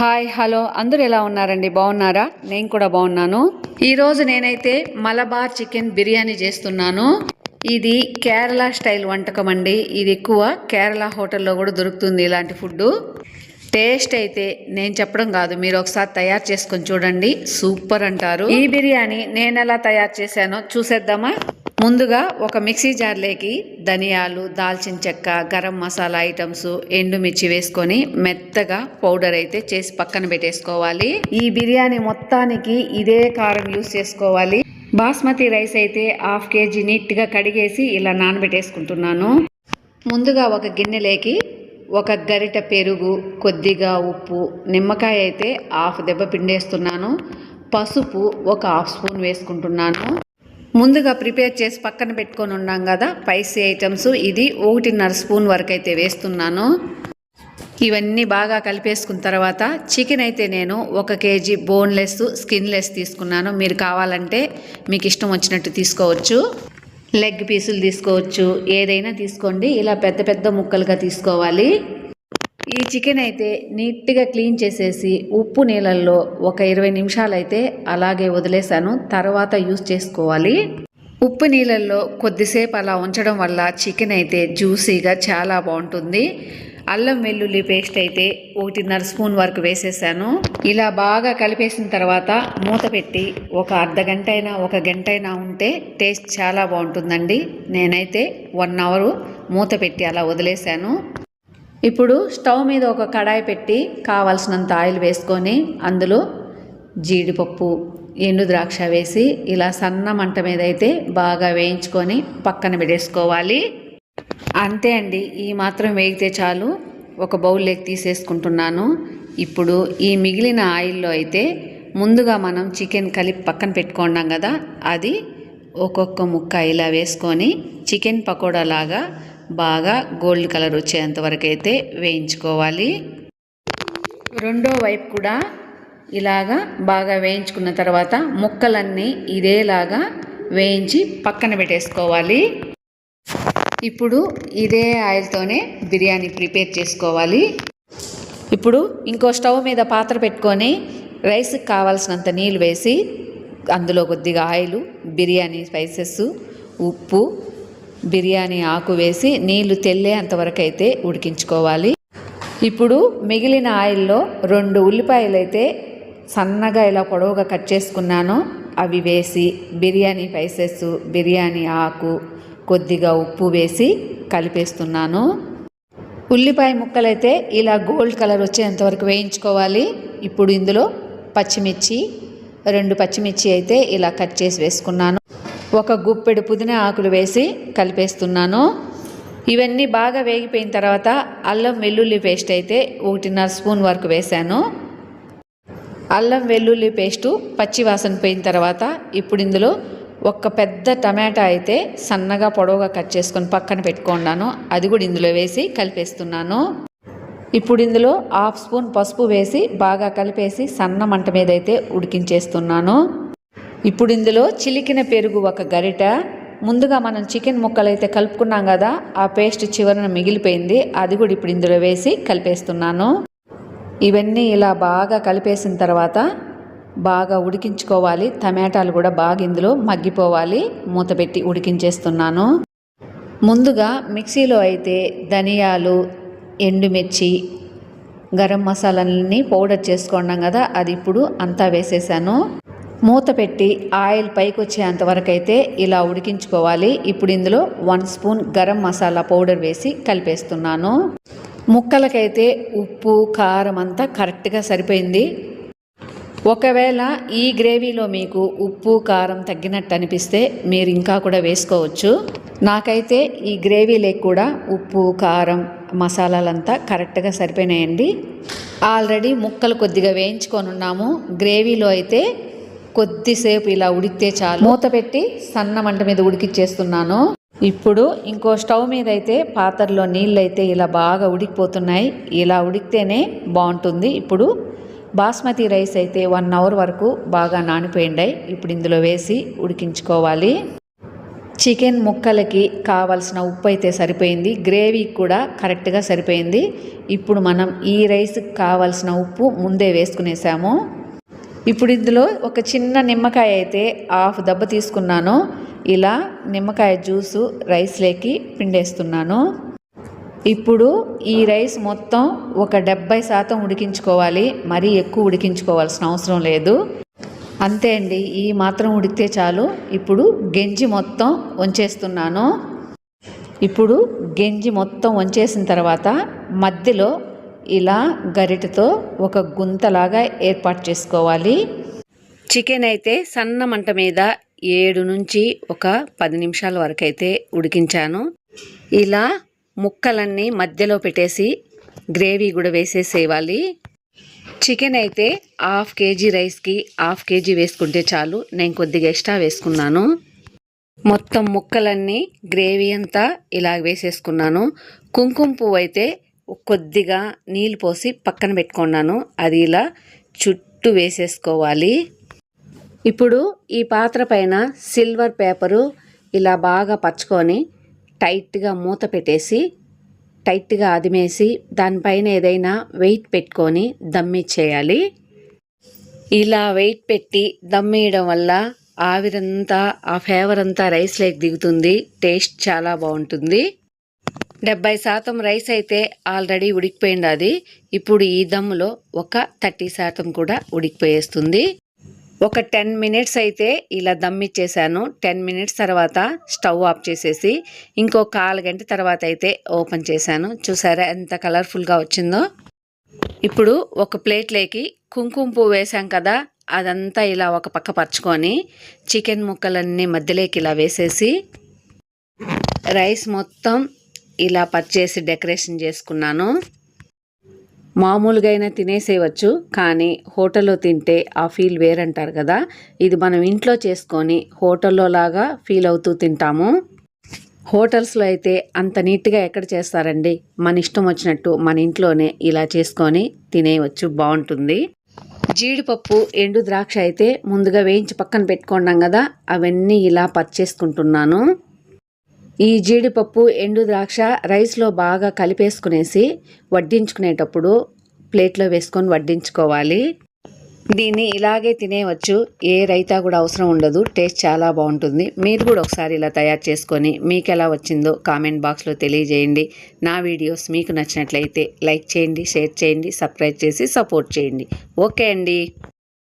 Hi hello. అందరూ ఎలా ఉన్నారండి? బాగున్నారా? నేను కూడా బాగున్నాను. ఈరోజు నేనైతే మలబార్ చికెన్ బిర్యానీ చేస్తున్నాను. ఇది కేరళ స్టైల్ వంటకం అండి. ఇది ఎక్కువ కేరళ హోటల్లో కూడా దొరుకుతుంది ఇలాంటి ఫుడ్ టేస్ట్ అయితే నేను చెప్పడం కాదు. మీరు ఒకసారి తయారు చేసుకొని చూడండి. సూపర్ అంటారు. ఈ బిర్యానీ నేను ఎలా తయారు చేశానో చూసేద్దామా? ముందుగా ఒక మిక్సీ జార్లోకి ధనియాలు దాల్చిన చెక్క గరం మసాలా ఐటమ్స్ ఎండుమిర్చి వేసుకొని మెత్తగా పౌడర్ అయితే చేసి పక్కన పెట్టేసుకోవాలి. ఈ బిర్యానీ మొత్తానికి ఇదే కారం యూస్ చేసుకోవాలి. బాస్మతి రైస్ అయితే హాఫ్ కేజీ నీట్గా కడిగేసి ఇలా నానబెట్టేసుకుంటున్నాను. ముందుగా ఒక గిన్నెలోకి ఒక గరిట పెరుగు కొద్దిగా ఉప్పు నిమ్మకాయ అయితే హాఫ్ దెబ్బ పిండేస్తున్నాను. పసుపు ఒక హాఫ్ స్పూన్ వేసుకుంటున్నాను. ముందుగా ప్రిపేర్ చేసి పక్కన పెట్టుకొని ఉన్నాం కదా స్పైసీ ఐటమ్స్ ఇది ఒకటిన్నర స్పూన్ వరకు అయితే వేస్తున్నాను. ఇవన్నీ బాగా కలిపేసుకున్న తర్వాత చికెన్ అయితే నేను ఒక కేజీ బోన్లెస్ స్కిన్లెస్ తీసుకున్నాను. మీరు కావాలంటే మీకు ఇష్టం వచ్చినట్టు తీసుకోవచ్చు. లెగ్ పీసులు తీసుకోవచ్చు. ఏదైనా తీసుకోండి. ఇలా పెద్ద పెద్ద ముక్కలుగా తీసుకోవాలి. ఈ చికెన్ అయితే నీట్గా క్లీన్ చేసేసి ఉప్పు నీళ్ళల్లో ఒక ఇరవై నిమిషాలు అయితే అలాగే వదిలేసాను. తర్వాత యూస్ చేసుకోవాలి. ఉప్పు నీళ్ళల్లో కొద్దిసేపు అలా ఉంచడం వల్ల చికెన్ అయితే జ్యూసీగా చాలా బాగుంటుంది. అల్లం వెల్లుల్లి పేస్ట్ అయితే ఒకటిన్నర స్పూన్ వరకు వేసేసాను. ఇలా బాగా కలిపేసిన తర్వాత మూత పెట్టి ఒక అర్ధ గంట అయినా ఒక గంట అయినా ఉంటే టేస్ట్ చాలా బాగుంటుందండి. నేనైతే వన్ అవరు మూత పెట్టి అలా వదిలేశాను ఇప్పుడు స్టవ్ మీద ఒక కడాయి పెట్టి కావాల్సినంత ఆయిల్ వేసుకొని అందులో జీడిపప్పు ఎండు ద్రాక్ష వేసి ఇలా సన్న మంట మీద అయితే బాగా వేయించుకొని పక్కన పెట్టేసుకోవాలి. అంతే అండి ఈ మాత్రం వేగితే చాలు. ఒక బౌల్లోకి తీసేసుకుంటున్నాను. ఇప్పుడు ఈ మిగిలిన ఆయిల్లో అయితే ముందుగా మనం చికెన్ కలిపి పక్కన పెట్టుకున్నాం కదా అది ఒక్కొక్క ముక్క ఇలా వేసుకొని చికెన్ పకోడా లాగా బాగా గోల్డ్ కలర్ వచ్చేంత వరకు అయితే వేయించుకోవాలి. రెండో వైపు కూడా ఇలాగా బాగా వేయించుకున్న తర్వాత ముక్కలన్నీ ఇదేలాగా వేయించి పక్కన పెట్టేసుకోవాలి. ఇప్పుడు ఇదే ఆయిల్తోనే బిర్యానీ ప్రిపేర్ చేసుకోవాలి. ఇప్పుడు ఇంకో స్టవ్ మీద పాత్ర పెట్టుకొని రైస్కి కావాల్సినంత నీళ్ళు వేసి అందులో కొద్దిగా ఆయిల్ బిర్యానీ స్పైసెస్ ఉప్పు బిర్యానీ ఆకు వేసి నీళ్ళు తెల్లేంతవరకైతే ఉడికించుకోవాలి. ఇప్పుడు మిగిలిన ఆయిల్లో రెండు ఉల్లిపాయలు అయితే సన్నగా ఇలా పొడవుగా కట్ చేసుకున్నాను. అవి వేసి బిర్యానీ పైసెస్ బిర్యానీ ఆకు కొద్దిగా ఉప్పు వేసి కలిపేస్తున్నాను. ఉల్లిపాయ ముక్కలైతే ఇలా గోల్డ్ కలర్ వచ్చేంతవరకు వేయించుకోవాలి. ఇప్పుడు ఇందులో పచ్చిమిర్చి రెండు పచ్చిమిర్చి అయితే ఇలా కట్ చేసి వేసుకున్నాను. ఒక గుప్పెడు పుదీనా ఆకులు వేసి కలిపేస్తున్నాను. ఇవన్నీ బాగా వేగిపోయిన తర్వాత అల్లం వెల్లుల్లి పేస్ట్ అయితే ఒకటిన్నర స్పూన్ వరకు వేశాను. అల్లం వెల్లుల్లి పేస్టు పచ్చి వాసన పోయిన తర్వాత ఇప్పుడు ఇందులో ఒక పెద్ద టమాటా అయితే సన్నగా పొడవుగా కట్ చేసుకొని పక్కన పెట్టుకున్నాను. అది కూడా ఇందులో వేసి కలిపేస్తున్నాను. ఇప్పుడు ఇందులో హాఫ్ స్పూన్ పసుపు వేసి బాగా కలిపేసి సన్న మంట మీద అయితే ఉడికించేస్తున్నాను. ఇప్పుడు ఇందులో చిలికిన పెరుగు ఒక గరిట. ముందుగా మనం చికెన్ ముక్కలు అయితే కలుపుకున్నాం కదా ఆ పేస్ట్ చివరన మిగిలిపోయింది. అది కూడా ఇప్పుడు ఇందులో వేసి కలిపేస్తున్నాను. ఇవన్నీ ఇలా బాగా కలిపేసిన తర్వాత బాగా ఉడికించుకోవాలి. టమాటాలు కూడా బాగా ఇందులో మగ్గిపోవాలి. మూత పెట్టి ఉడికించేస్తున్నాను. ముందుగా మిక్సీలో అయితే ధనియాలు ఎండుమిర్చి గరం మసాలాలన్నీ పౌడర్ చేసుకున్నాం కదా అది ఇప్పుడు అంతా వేసేసాను. మూత పెట్టి ఆయిల్ పైకి వచ్చేంత వరకు అయితే ఇలా ఉడికించుకోవాలి. ఇప్పుడు ఇందులో one spoon garam masala powder వేసి కలిపేస్తున్నాను. ముక్కలకైతే ఉప్పు కారం అంతా కరెక్ట్గా సరిపోయింది. ఒకవేళ ఈ గ్రేవీలో మీకు ఉప్పు కారం తగ్గినట్టు అనిపిస్తే మీరు ఇంకా కూడా వేసుకోవచ్చు. నాకైతే ఈ గ్రేవీలోకి కూడా ఉప్పు కారం మసాలాలంతా కరెక్ట్గా సరిపోయినాయండి. ఆల్రెడీ ముక్కలు కొద్దిగా వేయించుకొని ఉన్నాము గ్రేవీలో అయితే కొద్దిసేపు ఇలా ఉడికితే చాలు. మూత పెట్టి సన్న మంట మీద ఉడికిచ్చేస్తున్నాను. ఇప్పుడు ఇంకో స్టవ్ మీద అయితే పాత్రలో నీళ్ళు అయితే ఇలా బాగా ఉడికిపోతున్నాయి. ఇలా ఉడికితేనే బాగుంటుంది. ఇప్పుడు బాస్మతి రైస్ అయితే వన్ అవర్ వరకు బాగా నానిపోయిండాయి. ఇప్పుడు ఇందులో వేసి ఉడికించుకోవాలి. చికెన్ ముక్కలకి కావాల్సిన ఉప్పు అయితే సరిపోయింది. గ్రేవీ కూడా కరెక్ట్గా సరిపోయింది. ఇప్పుడు మనం ఈ రైస్కి కావాల్సిన ఉప్పు ముందే వేసుకునేసాము. ఇప్పుడు ఇందులో ఒక చిన్న నిమ్మకాయ అయితే హాఫ్ దెబ్బ తీసుకున్నాను. ఇలా నిమ్మకాయ జ్యూసు రైస్లోకి పిండేస్తున్నాను. ఇప్పుడు ఈ రైస్ మొత్తం ఒక డెబ్బై శాతం ఉడికించుకోవాలి. మరీ ఎక్కువ ఉడికించుకోవాల్సిన అవసరం లేదు. అంతే అండి. ఈ మాత్రం ఉడికితే చాలు. ఇప్పుడు గెంజి మొత్తం వంచేస్తున్నాను. ఇప్పుడు గెంజి మొత్తం వంచేసిన తర్వాత మధ్యలో ఇలా గరిటతో ఒక గుంతలాగా ఏర్పాటు చేసుకోవాలి. చికెన్ అయితే సన్న మంట మీద ఏడు నుంచి ఒక పది నిమిషాల వరకు అయితే ఉడికించాను. ఇలా ముక్కలన్నీ మధ్యలో పెట్టేసి గ్రేవీ కూడా వేసేసేయాలి. చికెన్ అయితే హాఫ్ కేజీ రైస్కి హాఫ్ కేజీ వేసుకుంటే చాలు నేను కొద్దిగా ఎక్స్ట్రా వేసుకున్నాను. మొత్తం ముక్కలన్నీ గ్రేవీ అంతా ఇలా వేసేసుకున్నాను. కుంకుమ పువ్వు అయితే కొద్దిగా నీళ్ళు పోసి పక్కన పెట్టుకున్నాను. అది ఇలా చుట్టూ వేసేసుకోవాలి. ఇప్పుడు ఈ పాత్ర పైన సిల్వర్ పేపరు ఇలా బాగా పచ్చుకొని టైట్గా మూత పెట్టేసి టైట్గా అదిమేసి దానిపైన ఏదైనా వెయిట్ పెట్టుకొని దమ్మిచ్చేయాలి. ఇలా వెయిట్ పెట్టి దమ్మేయడం వల్ల ఆవిరంతా ఆ ఫ్లేవర్ అంతా రైస్లోకి దిగుతుంది. టేస్ట్ చాలా బాగుంటుంది. డెబ్బై శాతం రైస్ అయితే ఆల్రెడీ ఉడికిపోయింది అది. ఇప్పుడు ఈ దమ్ములో ఒక థర్టీ శాతం కూడా ఉడికిపోయేస్తుంది. ఒక టెన్ మినిట్స్ అయితే ఇలా దమ్ ఇచ్చేసాను. టెన్ మినిట్స్ తర్వాత స్టవ్ ఆఫ్ చేసేసి ఇంకో కాలు గంట తర్వాత అయితే ఓపెన్ చేశాను. చూసారా ఎంత కలర్ఫుల్గా వచ్చిందో. ఇప్పుడు ఒక ప్లేట్లోకి కుంకుమ పువ్వు వేసాం కదా అదంతా ఇలా ఒక పక్క పరుచుకొని చికెన్ ముక్కలన్నీ మధ్యలోకి ఇలా వేసేసి రైస్ మొత్తం ఇలా పర్చేసి డెకరేషన్ చేసుకున్నాను. మామూలుగా అయినా తినేసేయవచ్చు కానీ హోటల్లో తింటే ఆ ఫీల్ వేరంటారు కదా. ఇది మనం ఇంట్లో చేసుకొని హోటల్లో లాగా ఫీల్ అవుతూ తింటాము. హోటల్స్లో అయితే అంత నీట్గా ఎక్కడ చేస్తారండి? మన ఇష్టం వచ్చినట్టు మన ఇంట్లోనే ఇలా చేసుకొని తినేయవచ్చు బాగుంటుంది. జీడిపప్పు ఎండు ద్రాక్ష అయితే ముందుగా వేయించి పక్కన పెట్టుకున్నాం కదా అవన్నీ ఇలా పర్చేసుకుంటున్నాను ఈ జీడిపప్పు ఎండు ద్రాక్ష రైస్లో బాగా కలిపేసుకునేసి వడ్డించుకునేటప్పుడు ప్లేట్లో వేసుకొని వడ్డించుకోవాలి. దీన్ని ఇలాగే తినేవచ్చు ఏ రైతా కూడా అవసరం ఉండదు. టేస్ట్ చాలా బాగుంటుంది. మీరు కూడా ఒకసారి ఇలా తయారు చేసుకొని మీకు ఎలా వచ్చిందో కామెంట్ బాక్స్లో తెలియజేయండి. నా వీడియోస్ మీకు నచ్చినట్లయితే లైక్ చేయండి షేర్ చేయండి సబ్స్క్రైబ్ చేసి సపోర్ట్ చేయండి. ఓకే అండి.